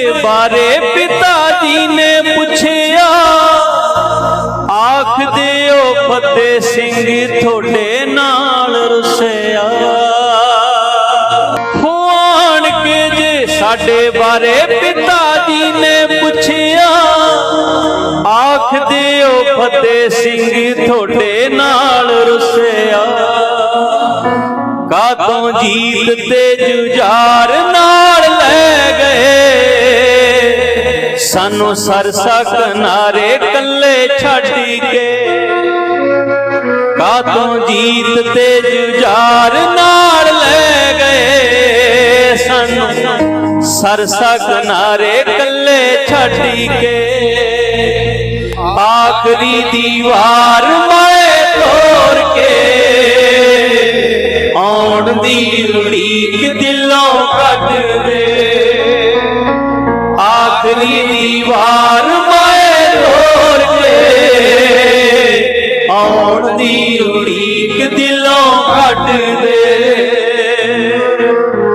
ਸਾਡੇ ਬਾਰੇ ਪਿਤਾ ਜੀ ਨੇ ਪੁੱਛਿਆ ਆਖਦੇ ਓ ਫਤਿਹ ਸਿੰਘ ਤੁਹਾਡੇ ਨਾਲ ਰੁਸਿਆ ਹੋਣ ਕੇ ਜੇ ਸਾਡੇ ਬਾਰੇ ਪਿਤਾ ਜੀ ਨੇ ਪੁੱਛਿਆ ਆਖਦੇ ਓ ਫਤਿਹ ਸਿੰਘ ਤੁਹਾਡੇ ਨਾਲ ਰੁਸਿਆ ਕਾਤੋਂ ਜੀਤ ਤੇ ਜੁਝਾਰ ਨਾਲ ਸਾਨੂੰ ਸਰਸਾ ਕਿਨਾਰੇ ਕੱਲੇ ਛੱਡ ਕੇ। ਕਾਤੋਂ ਜੀਤ ਤੇ ਜੁਝਾਰ ਨਾਲ ਲੈ ਗਏ ਸਾਨੂੰ। ਸਰਸਾ ਕਿਨਾਰੇ ਕੱਲੇ ਛੱਡ ਕੇ। ਆਖਰੀ ਦੀਵਾਰ ਮੈਂ ਤੋੜ ਕੇ। ਆਉਣ ਦੀ ਉਡੀਕ ਦਿਲੋਂ ਕੱਢ ਦੇ। ਆਖਰੀ ਦੀਵਾਰ ਮੈਂ ਤੋੜ ਕੇ ਆਉਣ ਦੀ ਉਡੀਕ ਦਿਲੋਂ ਕੱਢ ਦੇ।